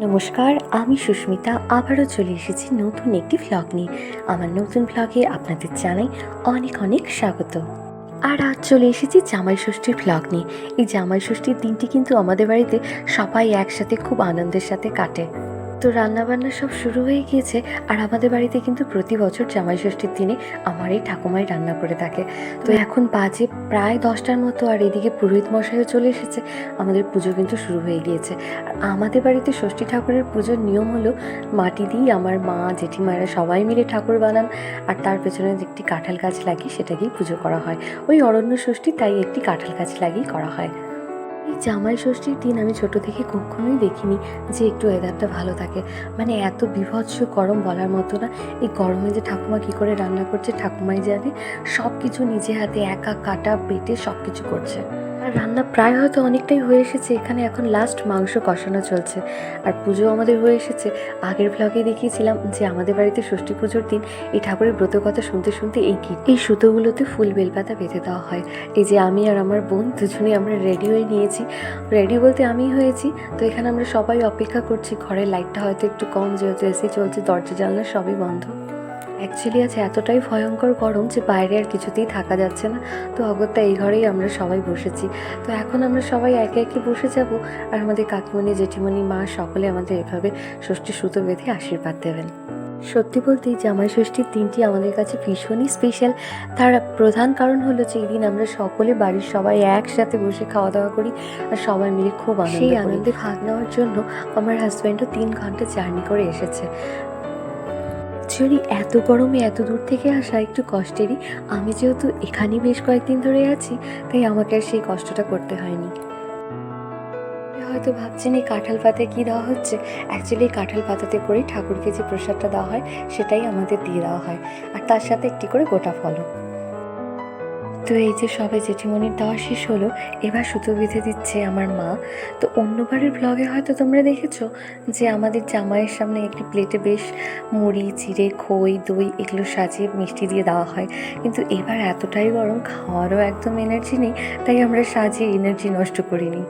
নমস্কার, আমি সুস্মিতা, আবারও চলে এসেছি নতুন একটি ভ্লগ নিয়ে। আমার নতুন ভ্লগে আপনাদের জানাই অনেক অনেক স্বাগত। আর আজ চলে এসেছি জামাই ষষ্ঠীর ভ্লগ নিয়ে। এই জামাই ষষ্ঠীর দিনটি কিন্তু আমাদের বাড়িতে সবাই একসাথে খুব আনন্দের সাথে কাটে। তো রান্নাবান্না সব শুরু হয়ে গিয়েছে আর আমাদের বাড়িতে কিন্তু প্রতি বছর জামাই ষষ্ঠীর দিনে আমার এই ঠাকুমাই রান্না করে থাকে। তো এখন বাজে প্রায় দশটার মতো আর এদিকে পুরোহিত মশাইও চলে এসেছে। আমাদের পুজো কিন্তু শুরু হয়ে গিয়েছে। আর আমাদের বাড়িতে ষষ্ঠী ঠাকুরের পুজোর নিয়ম হলো মাটি দিয়ে আমার মা, জেঠিমারা সবাই মিলে ঠাকুর বানান আর তার পেছনে একটি কাঁঠাল গাছ লাগিয়ে সেটাকেই পুজো করা হয়। ওই অরণ্য ষষ্ঠী তাই একটি কাঁঠাল গাছ লাগিয়ে করা হয়। এই জামাই ষষ্ঠীর দিন আমি ছোট থেকে কখনোই দেখিনি যে একটু ওয়েদারটা ভালো থাকে। মানে এত বিভৎস গরম বলার মতো না। এই গরমে যে ঠাকুমা কি করে রান্না করছে, ঠাকুমাই জানে। সব কিছু নিজে হাতে একা কাটা, পেটে সব কিছু করছে। আর রান্না প্রায় হয়তো অনেকটাই হয়ে এসেছে। এখানে এখন লাস্ট মাংস কষানো চলছে। আর পুজো আমাদের হয়ে এসেছে। আগের ব্লগে দেখিয়েছিলাম যে আমাদের বাড়িতে ষষ্ঠী পুজোর দিন এই ঠাকুরের ব্রত কথা শুনতে শুনতে এই গীত এই সুতোগুলোতে ফুল বেলপাতা বেঁধে দেওয়া হয়। এই যে আমি আর আমার বোন দুজনেই আমরা রেডি হয়ে নিয়েছি। রেডি বলতে আমি হয়েছি। তো এখানে আমরা সবাই অপেক্ষা করছি। ঘরের লাইটটা হয়তো একটু কম, যেহেতু এসি চলছে দরজা জানলা সবই বন্ধ। অ্যাকচুয়ালি আছে এতটাই ভয়ঙ্কর গরম যে বাইরে আর কিছুতেই থাকা যাচ্ছে না। তো অগত্যা এই ঘরেই আমরা সবাই বসেছি। তো এখন আমরা সবাই একে একে বসে যাব আর আমাদের কাকিমণি জেঠিমণি মা সকলে আমাদের এভাবে ষষ্ঠী সুতো বেঁধে আশীর্বাদ দেবেন। সত্যি বলতেই জামাই ষষ্ঠীর দিনটি আমাদের কাছে ভীষণই স্পেশাল তার প্রধান কারণ হলো যে এই দিন আমরা সকলে বাড়ির সবাই একসাথে বসে খাওয়া দাওয়া করি আর সবাই মিলে খুব আনন্দ সেই আনন্দে ভাগ নেওয়ার জন্য আমার হাজব্যান্ডও তিন ঘণ্টা জার্নি করে এসেছে। অ্যাকচুয়ালি এত গরমে এত দূর থেকে আসা একটু কষ্টেরই। আমি যেহেতু এখানে বেশ কয়েকদিন ধরে আছি, তাই আমাকে আর সেই কষ্টটা করতে হয়নি। হয়তো ভাবছেন এই কাঁঠাল পাতায় কী দেওয়া হচ্ছে? অ্যাকচুয়ালি এই কাঁঠাল পাতাতে করেই ঠাকুরকে যে প্রসাদটা দেওয়া হয়, সেটাই আমাদের দিয়ে দেওয়া হয়। আর তার সাথে একটি করে গোটা ফলও। তো এই যে সবাই জেঠিমণির দেওয়া শেষ হলো, এবার সুতো বেঁধে দিচ্ছে আমার মা। তো অন্যবারের ব্লগে হয়তো তোমরা দেখেছ যে আমাদের জামাইয়ের সামনে একটি প্লেটে বেশ মুড়ি, চিড়ে, খই, দই এগুলো সাজিয়ে মিষ্টি দিয়ে দেওয়া হয়। কিন্তু এবার এতটাই গরম, খাওয়ারও একদম এনার্জি নেই, তাই আমরা সাজিয়ে এনার্জি নষ্ট করিনি।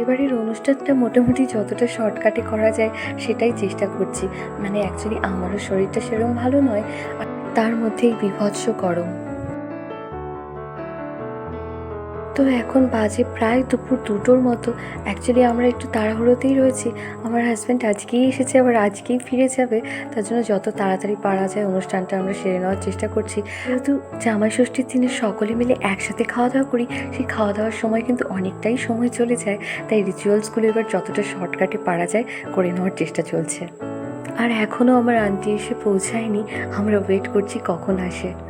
এবারের অনুষ্ঠানটা মোটামুটি যতটা শর্টকাটে করা যায় সেটাই চেষ্টা করছি। মানে অ্যাকচুয়ালি আমারও শরীরটা সেরকম ভালো নয়, আর তার মধ্যেই বিভৎস গরম। তো এখন বাজে প্রায় দুপুর দুটোর মতো। অ্যাকচুয়ালি আমরা একটু তাড়াহুড়োতেই রয়েছি। আমার হাজব্যান্ড আজকেই এসেছে, আবার আজকেই ফিরে যাবে। তার জন্য যত তাড়াতাড়ি পারা যায় অনুষ্ঠানটা আমরা সেরে নেওয়ার চেষ্টা করছি। যেহেতু জামাই ষষ্ঠীর দিনে সকলে মিলে একসাথে খাওয়া দাওয়া করি, সেই খাওয়া দাওয়ার সময় কিন্তু অনেকটাই সময় চলে যায়। তাই রিচুয়ালসগুলো এবার যতটা শর্টকাটে পারা যায়, করে নেওয়ার চেষ্টা চলছে। আর এখনও আমার আন্টি এসে পৌঁছায়নি। আমরা ওয়েট করছি কখন আসে।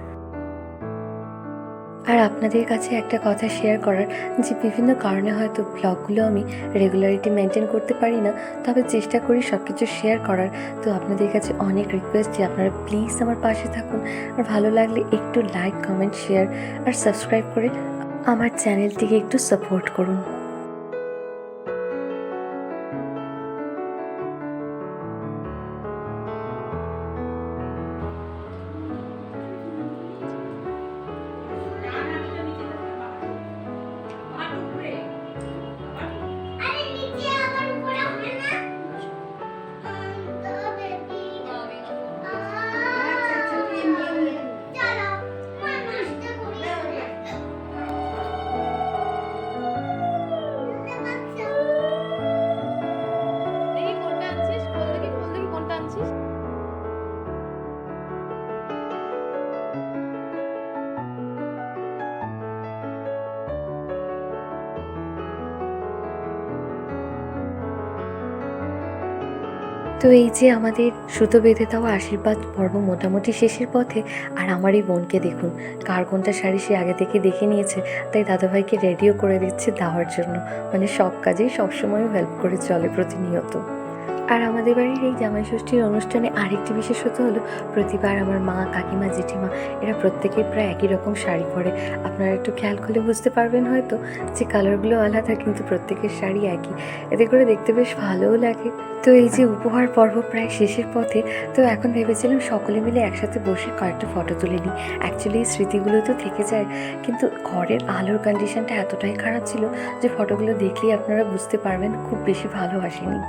আর আপনাদের কাছে একটা কথা শেয়ার করার, যে বিভিন্ন কারণে হয়তো ব্লগগুলো আমি রেগুলারিটি মেনটেন করতে পারি না, তবে চেষ্টা করি সব কিছু শেয়ার করার। তো আপনাদের কাছে অনেক রিকোয়েস্ট যে আপনারা প্লিজ আমার পাশে থাকুন। আর ভালো লাগলে একটু লাইক কমেন্ট শেয়ার আর সাবস্ক্রাইব করে আমার চ্যানেলটিকে একটু সাপোর্ট করুন। তো এই যে আমাদের সুতো বেঁধে দেওয়া আশীর্বাদ পর্ব মোটামুটি শেষের পথে, আর আমার এই বোনকে দেখুন, কার কোনটা শাড়ি সে আগে থেকে দেখে নিয়েছে, তাই দাদাভাইকে রেডিও করে দিচ্ছে দেওয়ার জন্য। মানে সব কাজেই সবসময় হেল্প করে চলে প্রতিনিয়ত। আর আমাদের বাড়ির এই জামাই ষষ্ঠীর অনুষ্ঠানে আরেকটি বিশেষত হলো, প্রতিবার আমার মা, কাকিমা, জেঠিমা, এরা প্রত্যেকেই প্রায় একই রকম শাড়ি পরে। আপনারা একটু খেয়াল করলে বুঝতে পারবেন হয়তো যে কালারগুলো আলাদা, কিন্তু প্রত্যেকের শাড়ি একই। এতে করে দেখতে বেশ ভালোও লাগে। তো এই যে উপহার পর্ব প্রায় শেষের পথে, তো এখন ভেবেছিলাম সকলে মিলে একসাথে বসে কয়েকটা ফটো তুলে নিই। অ্যাকচুয়ালি স্মৃতিগুলো তো থেকে যায়, কিন্তু ঘরের আলোর কন্ডিশনটা এতটাই খারাপ ছিল যে ফটোগুলো দেখলেই আপনারা বুঝতে পারবেন খুব বেশি ভালো আসেনি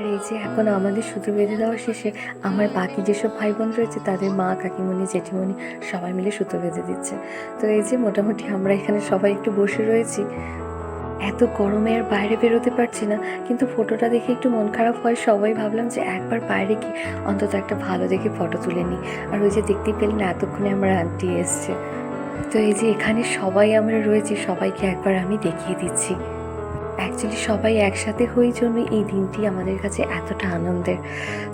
আর এই যে এখন আমাদের সুতো বেঁধে দেওয়া শেষে আমার বাকি যেসব ভাই বোন রয়েছে, তাদের মা, কাকিমণি, জেঠিমণি সবাই মিলে সুতো বেঁধে দিচ্ছে। তো এই যে মোটামুটি আমরা এখানে সবাই একটু বসে রয়েছি। এত গরমে আর বাইরে বেরোতে পারছি না, কিন্তু ফটোটা দেখে একটু মন খারাপ হয়। সবাই ভাবলাম যে একবার বাইরে কি অন্তত একটা ভালো দেখে ফটো তুলে নিই। আর ওই যে দেখতেই পেলেন এতক্ষণে আমার আন্টি এসছে। তো এই যে এখানে সবাই আমরা রয়েছি, সবাইকে একবার আমি দেখিয়ে দিচ্ছি। অ্যাকচুয়ালি সবাই একসাথে হই জন্য এই দিনটি আমাদের কাছে এতটা আনন্দের।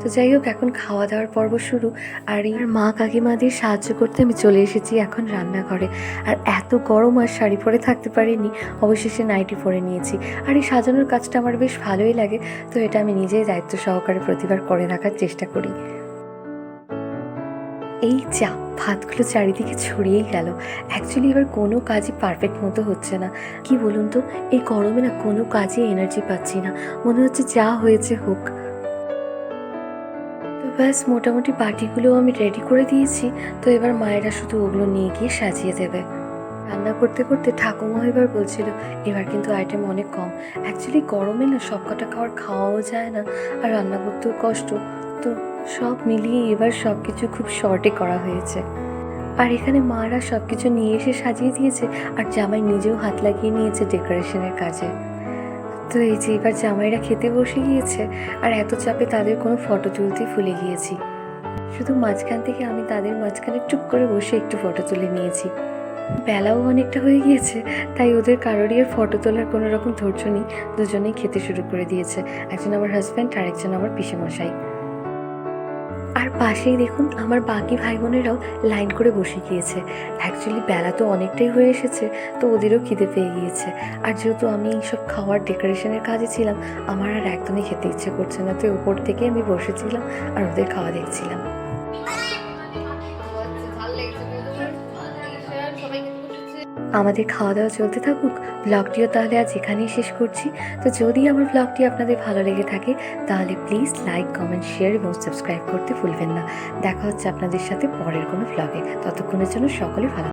তো যাই হোক, এখন খাওয়া দাওয়ার পর্ব শুরু। আর এই মা কাকিমাদের সাহায্য করতে আমি চলে এসেছি এখন রান্নাঘরে। আর এত গরম আর শাড়ি পরে থাকতে পারিনি, অবশেষে নাইটি পরে নিয়েছি। আর এই সাজানোর কাজটা আমার বেশ ভালোই লাগে, তো এটা আমি নিজেই দায়িত্ব সহকারে প্রতিবার করে রাখার চেষ্টা করি। এই যা, ভাতগুলো চারিদিকে ছড়িয়েই গেল। অ্যাকচুয়ালি এবার কোনো কাজই পারফেক্ট মতো হচ্ছে না। কি বলুন তো, এই গরমে না কোনো কাজে এনার্জি পাচ্ছি না। মনে হচ্ছে যা হয়েছে হোক। তো ব্যাস, মোটামুটি বাটিগুলো আমি রেডি করে দিয়েছি। তো এবার মায়েরা শুধু ওগুলো নিয়ে গিয়ে সাজিয়ে দেবে। রান্না করতে করতে ঠাকুমা এবার বলছিল, এবার কিন্তু আইটেম অনেক কম। অ্যাকচুয়ালি গরমে না সব কটা খাবার খাওয়াও যায় না, আর রান্না করতেও কষ্ট। তো সব মিলিয়ে এবার সব কিছু খুব শর্টে করা হয়েছে। আর এখানে মারা সব কিছু নিয়ে এসে সাজিয়ে দিয়েছে আর জামাই নিজেও হাত লাগিয়ে নিয়েছে ডেকোরেশনের কাজে। তো এই যে এবার জামাইরা খেতে বসে গিয়েছে আর এত চাপে তাদের কোনো ফটো তুলতে ভুলে গিয়েছি। শুধু মাঝখান থেকে আমি তাদের মাঝখানে টুক করে বসে একটু ফটো তুলে নিয়েছি। বেলাও অনেকটা হয়ে গিয়েছে, তাই ওদের কারোরই আর ফটো তোলার কোনো রকম ধৈর্য নেই। দুজনেই খেতে শুরু করে দিয়েছে, একজন আমার হাজব্যান্ড আর একজন আমার পিসেমশাই। আর পাশেই দেখুন আমার বাকি ভাই বোনেরাও লাইন করে বসে গিয়েছে। অ্যাকচুয়ালি বেলা তো অনেকটাই হয়ে এসেছে, তো ওদেরও খিদে পেয়ে গিয়েছে। আর যেহেতু আমি এইসব খাওয়ার ডেকোরেশনের কাজে ছিলাম, আমার আর একদমই খেতে ইচ্ছে করছে না। তো উপর থেকে আমি বসেছিলাম আর ওদের খাওয়া দেখছিলাম। আমাদের খাওয়া দাওয়া চলতে থাকুক ব্লগটিও তাহলে আজ এখানেই শেষ করছি। তো যদি আমার ব্লগটি আপনাদের ভালো লেগে থাকে, তাহলে প্লিজ লাইক কমেন্ট শেয়ার এবং সাবস্ক্রাইব করতে ভুলবেন না। দেখা হচ্ছে আপনাদের সাথে পরের কোনো ব্লগে ততক্ষণের জন্য সকলে ভালো